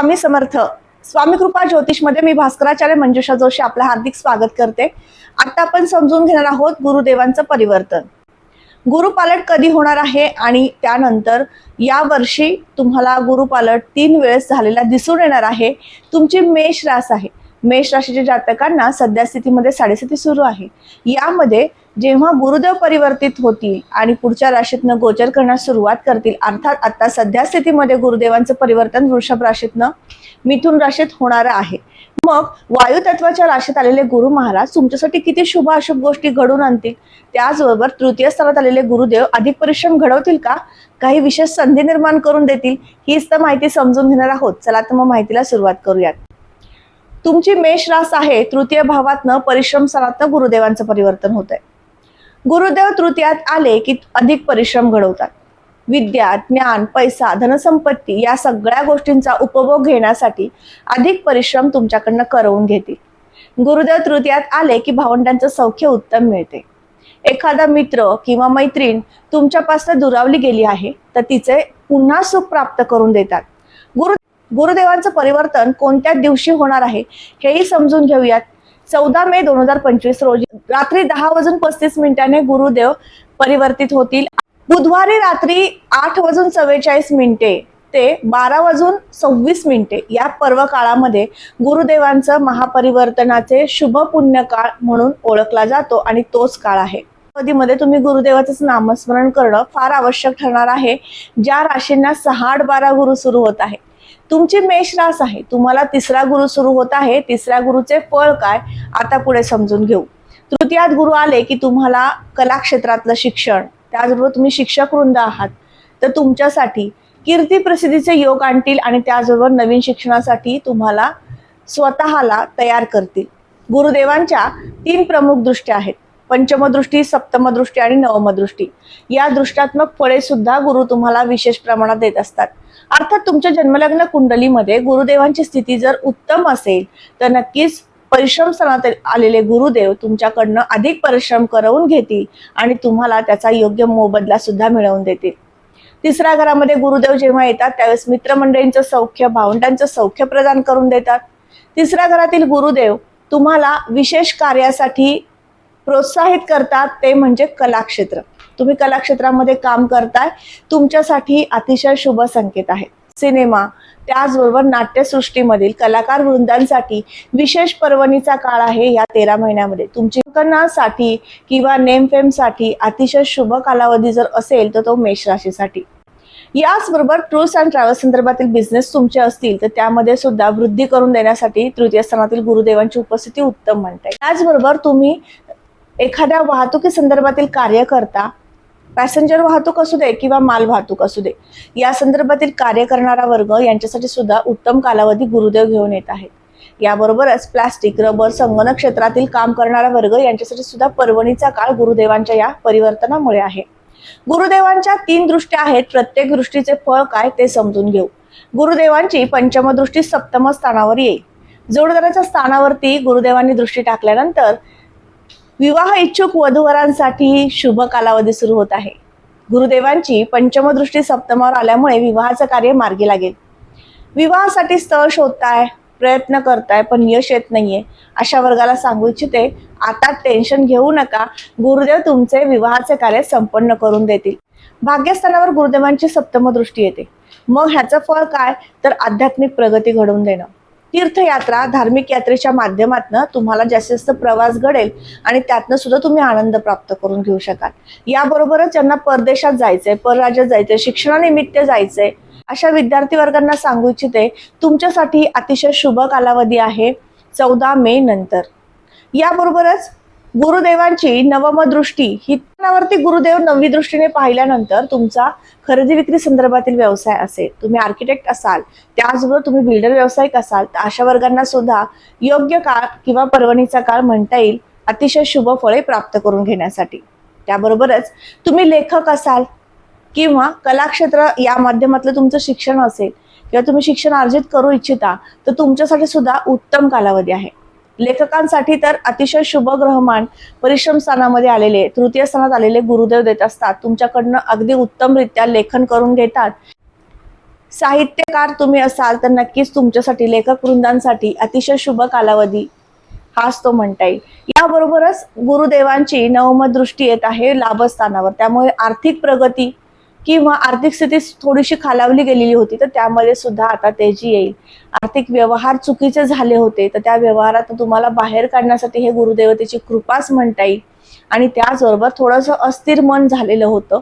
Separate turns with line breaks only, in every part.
स्वामी समर्थ. स्वामी कृपा ज्योतिषमध्ये मी भास्कराचार्य मंजुषा जोशी आपलं हार्दिक स्वागत करते. आता आपण समजून घेणार आहोत गुरुदेवांचं परिवर्तन. गुरुपालट कधी होणार आहे आणि त्यानंतर या वर्षी तुम्हाला गुरुपालट तीन वेळेस झालेला दिसून येणार आहे. तुमची मेष रास आहे. मेष राशीच्या जातकांना सध्या स्थितीमध्ये साडेस्थिती सुरू आहे. यामध्ये जेव्हा गुरुदेव परिवर्तित होतील आणि पुढच्या राशीतनं गोचर करण्यास सुरुवात करतील अर्थात आता सध्या स्थितीमध्ये गुरुदेवांचं परिवर्तन वृषभ राशीतनं मिथुन राशीत होणार आहे. मग वायू तत्वाच्या राशीत आलेले गुरु महाराज तुमच्यासाठी किती शुभ अशुभ गोष्टी घडून आणतील? त्याचबरोबर तृतीय स्थानात आलेले गुरुदेव अधिक परिश्रम घडवतील का? काही विशेष संधी निर्माण करून देतील? हीच तर माहिती समजून घेणार आहोत. चला तर मग माहितीला सुरुवात करूयात. तुमची मेष रास आहे तृतीय भावातनं परिश्रम स्थानातनं गुरुदेवांचं परिवर्तन होत आहे गुरुदेव तृतीयात आले की अधिक परिश्रम घडवतात. विद्या ज्ञान पैसा धनसंपत्ती या सगळ्या गोष्टींचा उपभोग घेण्यासाठी अधिक परिश्रम तुमच्याकडनं करवून घेतील. गुरुदेव तृतीयात आले की भावंडांचं सौख्य उत्तम मिळते. एखादा मित्र किंवा मैत्रीण तुमच्यापासून दुरावली गेली आहे तर तिचे पुन्हा सुख प्राप्त करून देतात. गुरु गुरुदेवांचं परिवर्तन कोणत्या दिवशी होणार आहे हेही समजून घेऊयात चौदा मे दोन हजार पंचवीस रोजी रात्री दहा वाजून पस्तीस मिनिटांनी गुरुदेव परिवर्तित होतील. बुधवारी रात्री आठ वाजून चव्वेचाळीस मिनिटे ते बारा वाजून सव्वीस मिनिटे या पर्व काळामध्ये गुरुदेवांचं महापरिवर्तनाचे शुभ पुण्य काळ म्हणून ओळखला जातो आणि तोच काळ आहे. मध्ये तुम्ही गुरुदेवाचं नामस्मरण करणं फार आवश्यक ठरणार आहे. ज्या राशींना सहा आठ बारा गुरु सुरू होत आहे तुमची मेष रास आहे. तुम्हाला तिसरा गुरु सुरू होत आहे. तिसऱ्या गुरुचे फळ काय? आता पुढे समजून घेऊ. तृतीयात गुरु आले की तुम्हाला कला क्षेत्रातलं शिक्षण त्याचबरोबर तुम्ही शिक्षक वृंद आहात. तर तुमच्यासाठी कीर्ती प्रसिद्धीचे योग आणतील आणि त्याचबरोबर नवीन शिक्षणासाठी तुम्हाला स्वतःला तयार करतील. गुरुदेवांच्या तीन प्रमुख दृष्ट्या आहेत. पंचमदृष्टी सप्तमदृष्टी आणि नवमदृष्टी. या दृष्टात्मक फळे सुद्धा गुरु तुम्हाला विशेष प्रमाणात देत असतात. अर्थात तुमच्या जन्मलग्न कुंडलीमध्ये गुरुदेवांची स्थिती जर उत्तम असेल तर नक्कीच परिश्रम स्थानात आलेले गुरुदेव तुमच्याकडनं अधिक परिश्रम करवून घेतील आणि तुम्हाला त्याचा योग्य मोबदला सुद्धा मिळवून देतील. तिसऱ्या घरामध्ये गुरुदेव जेव्हा येतात त्यावेळेस मित्रमंडळींचं सौख्य भावंडांचं सौख्य प्रदान करून देतात. तिसऱ्या घरातील गुरुदेव तुम्हाला विशेष कार्यासाठी प्रोत्साहित करतात ते म्हणजे कलाक्षेत्र. तुम्ही कलाक्षेत्रामध्ये काम करताय तुमच्यासाठी अतिशय शुभ संकेत आहे. सिनेमा त्याचबरोबर नाट्यसृष्टीमधील कलाकार वृंदांसाठी विशेष पर्वणीचा काळ आहे या तेरा महिन्यामध्ये. तुमची साठी किंवा नेमफेमसाठी अतिशय शुभ कालावधी जर असेल तर तो मेष राशीसाठी. याचबरोबर टूर्स अँड ट्रॅव्हल्स संदर्भातील बिझनेस तुमचे असतील तर त्यामध्ये सुद्धा वृद्धी करून देण्यासाठी तृतीय स्थानातील गुरुदेवांची उपस्थिती उत्तम म्हणते त्याचबरोबर तुम्ही एखाद्या वाहतुकी संदर्भातील कार्य करता पॅसेंजर वाहतूक असू दे किंवा माल वाहतूक असू दे या संदर्भातील कार्य करणारा वर्ग यांच्यासाठी सुद्धा उत्तम कालावधी गुरुदेव घेऊन येत आहेत. याबरोबरच प्लास्टिक रबर संगणक क्षेत्रातील काम करणारा वर्ग यांच्यासाठी सुद्धा पर्वणीचा काळ गुरुदेवांच्या या परिवर्तनामुळे आहे. गुरुदेवांच्या तीन दृष्ट्या आहेत प्रत्येक दृष्टीचे फळ काय ते समजून घेऊ. गुरुदेवांची पंचम दृष्टी सप्तम स्थानावर येईल. जोडदाराच्या स्थानावरती गुरुदेवांनी दृष्टी टाकल्यानंतर विवाह इच्छुक वधूवरांसाठी शुभ कालावधी सुरू होत आहे. गुरुदेवांची पंचमदृष्टी सप्तमावर आल्यामुळे विवाहाचं कार्य मार्गी लागेल. विवाहासाठी स्थळ शोधताय प्रयत्न करताय पण यश येत नाहीये अशा वर्गाला सांगू इच्छिते आता टेन्शन घेऊ नका गुरुदेव तुमचे विवाहाचे कार्य संपन्न करून देतील. भाग्यस्थानावर गुरुदेवांची सप्तम दृष्टी येते. मग ह्याचं फळ काय? तर आध्यात्मिक प्रगती घडवून देणं. तीर्थयात्रा धार्मिक यात्रेच्या माध्यमातून तुम्हाला जास्तीत जास्त प्रवास घडेल आणि त्यातनं सुद्धा तुम्ही आनंद प्राप्त करून घेऊ शकाल. याबरोबरच ज्यांना परदेशात जायचंय परराज्यात जायचंय शिक्षणानिमित्त जायचंय. अशा विद्यार्थी वर्गांना सांगू इच्छिते तुमच्यासाठी अतिशय शुभ कालावधी आहे चौदा मे नंतर. याबरोबरच गुरुदेवांची नवमदृष्टी ही त्यावरती गुरुदेव नववी दृष्टीने पाहिल्यानंतर तुमचा खरेदी विक्री संदर्भातील व्यवसाय असेल. तुम्ही आर्किटेक्ट असाल त्याचबरोबर तुम्ही बिल्डर व्यावसायिक असाल तर अशा वर्गांना सुद्धा योग्य काळ किंवा पर्वणीचा काळ म्हणता येईल अतिशय शुभ फळे प्राप्त करून घेण्यासाठी. त्याबरोबरच तुम्ही लेखक असाल किंवा कलाक्षेत्र या माध्यमातलं तुमचं शिक्षण असेल किंवा तुम्ही शिक्षण अर्जित करू इच्छिता तर तुमच्यासाठी सुद्धा उत्तम कालावधी आहे. लेखकांसाठी तर अतिशय शुभ ग्रहमान परिश्रम स्थानामध्ये आलेले तृतीय स्थानात आलेले गुरुदेव देत असतात. तुमच्याकडनं अगदी उत्तमरित्या लेखन करून घेतात. साहित्यकार तुम्ही असाल तर नक्कीच तुमच्यासाठी लेखक वृंदांसाठी अतिशय शुभ कालावधी. हाच तो म्हणता येईल याबरोबरच गुरुदेवांची नवम दृष्टी येत आहे लाभस्थानावर. त्यामुळे आर्थिक प्रगती किंवा आर्थिक स्थिती थोडीशी खालावली गेलेली होती तर त्यामध्ये सुद्धा आता तेजी येईल. आर्थिक व्यवहार चुकीचे झाले होते तर त्या व्यवहारात तुम्हाला बाहेर काढण्यासाठी हे गुरुदेवतेची कृपाच म्हणता येईल. आणि त्याचबरोबर थोडंसं अस्थिर मन झालेलं होतं.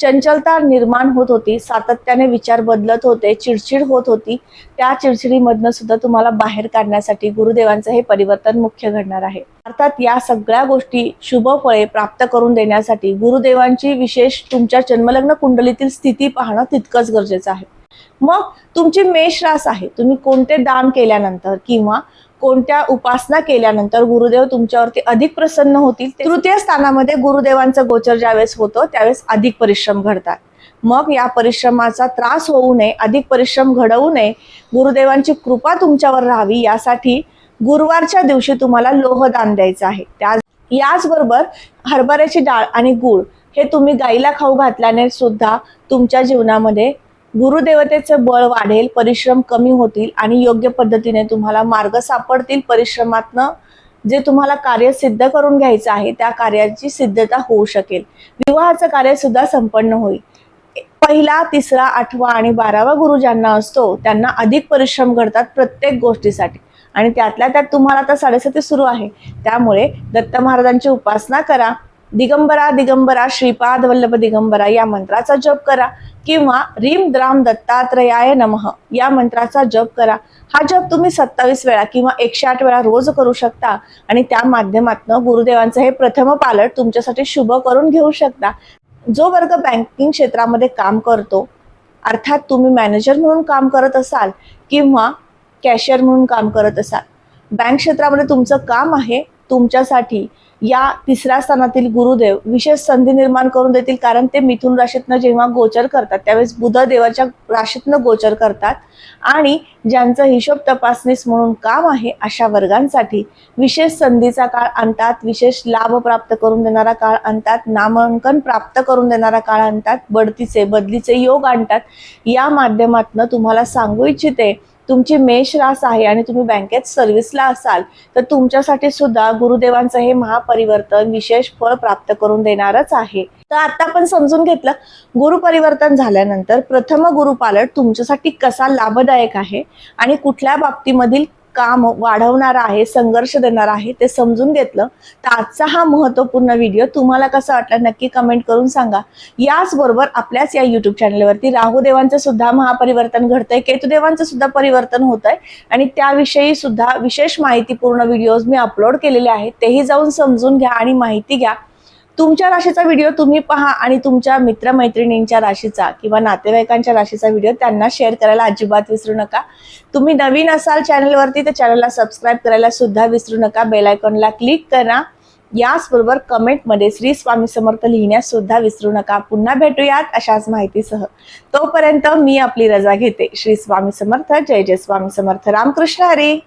चंचलता निर्माण होत होती सातत्याने विचार बदलत होते चिडचिड होत होती. त्या चिडचिडीमधनं सुद्धा तुम्हाला बाहेर काढण्यासाठी गुरुदेवांचं हे परिवर्तन मुख्य घडणार आहे. अर्थात या सगळ्या गोष्टी शुभ फळे प्राप्त करून देण्यासाठी गुरुदेवांची विशेष तुमच्या जन्मलग्न कुंडलीतील स्थिती पाहणं तितकंच गरजेचं आहे. मग तुमची मेष रास आहे. तुम्ही कोणते दान केल्यानंतर किंवा कोणत्या उपासना केल्यानंतर गुरुदेव तुमच्यावरती अधिक प्रसन्न होतील? तृतीय स्थानामध्ये गुरुदेवांचं गोचर ज्यावेळेस होतं त्यावेळेस अधिक परिश्रम घडतात. मग या परिश्रमाचा त्रास होऊ नये अधिक परिश्रम घडवू नये गुरुदेवांची कृपा तुमच्यावर राहावी यासाठी गुरुवारच्या दिवशी तुम्हाला लोहदान द्यायचं आहे. त्या याचबरोबर हरभऱ्याची डाळ आणि गूळ हे तुम्ही गाईला खाऊ घातल्याने सुद्धा तुमच्या जीवनामध्ये गुरुदेवतेचं बळ वाढेल परिश्रम कमी होतील आणि योग्य पद्धतीने तुम्हाला मार्ग सापडतील. परिश्रमातनं जे तुम्हाला कार्य सिद्ध करून घ्यायचं आहे त्या कार्याची सिद्धता होऊ शकेल. विवाहाचं कार्य सुद्धा संपन्न होईल. पहिला तिसरा आठवा आणि बारावा गुरु ज्यांना असतो त्यांना अधिक परिश्रम घडतात प्रत्येक गोष्टीसाठी. आणि त्यातल्या त्यात तुम्हाला आता साडेसाती सुरू आहे. त्यामुळे दत्त महाराजांची उपासना करा. दिगंबरा दिगंबरा श्रीपाद वल्लभ दिगंबरा या मंत्राचा जप करा. किंवा रीम द्राम दत्तात्रयाय नमः. या मंत्राचा जप करा. हा जप तुम्ही सत्तावीस वेळा किंवा एकशे आठ वेळा रोज करू शकता आणि त्या माध्यमातून गुरुदेवांचं हे प्रथम पालट तुमच्यासाठी शुभ करून घेऊ शकता. जो वर्ग बँकिंग क्षेत्रामध्ये काम करतो अर्थात तुम्ही मॅनेजर म्हणून काम करत असाल किंवा कॅशियर म्हणून काम करत असाल बँक क्षेत्रामध्ये तुमचं काम आहे तुमच्यासाठी या तिसऱ्या स्थानातील गुरुदेव विशेष संधी निर्माण करून देतील. कारण ते मिथुन राशीतनं जेव्हा गोचर करतात त्यावेळेस बुध देवाच्या राशीतनं गोचर करतात. आणि ज्यांचं हिशोब तपासणीस म्हणून काम आहे अशा वर्गांसाठी विशेष संधीचा काळ आणतात विशेष लाभ प्राप्त करून देणारा काळ आणतात नामांकन प्राप्त करून देणारा काळ आणतात बढतीचे बदलीचे योग आणतात. या माध्यमातनं तुम्हाला सांगू इच्छिते तुमची मेष रास आहे आणि तुम्ही बँकेत सर्व्हिसला असाल तर तुमच्यासाठी सुद्धा गुरुदेवांचं हे महापरिवर्तन विशेष फळ प्राप्त करून देणारच आहे. तर आता आपण समजून घेतलं गुरुपरिवर्तन झाल्यानंतर प्रथम गुरुपालट तुमच्यासाठी कसा लाभदायक आहे आणि कुठल्या बाबतीमधील काम वाढवणार आहे संघर्ष देणार आहे ते समजून घेतलं. तर आजचा हा महत्त्वपूर्ण व्हिडिओ तुम्हाला कसा वाटला नक्की कमेंट करून सांगा. याचबरोबर आपल्याच या युट्यूब चॅनलवरती राहुदेवांचं सुद्धा महापरिवर्तन घडतंय केतुदेवांचं सुद्धा परिवर्तन होत आहे आणि त्याविषयी सुद्धा विशेष माहितीपूर्ण व्हिडिओज मी अपलोड केलेले आहेत तेही जाऊन समजून घ्या आणि माहिती घ्या. तुमच्या राशीचा व्हिडिओ तुम्ही पहा आणि तुमच्या मित्रमैत्रिणींच्या राशीचा किंवा नातेवाईकांच्या राशीचा व्हिडिओ त्यांना शेअर करायला अजिबात विसरू नका. तुम्ही नवीन असाल चॅनलवरती तर चॅनलला सबस्क्राईब करायला सुद्धा विसरू नका. बेलायकॉनला क्लिक करा. याचबरोबर कमेंटमध्ये श्री स्वामी समर्थ लिहिण्यास सुद्धा विसरू नका. पुन्हा भेटूयात अशाच माहितीसह. तोपर्यंत मी आपली रजा घेते. श्री स्वामी समर्थ. जय जय स्वामी समर्थ. रामकृष्ण हरी.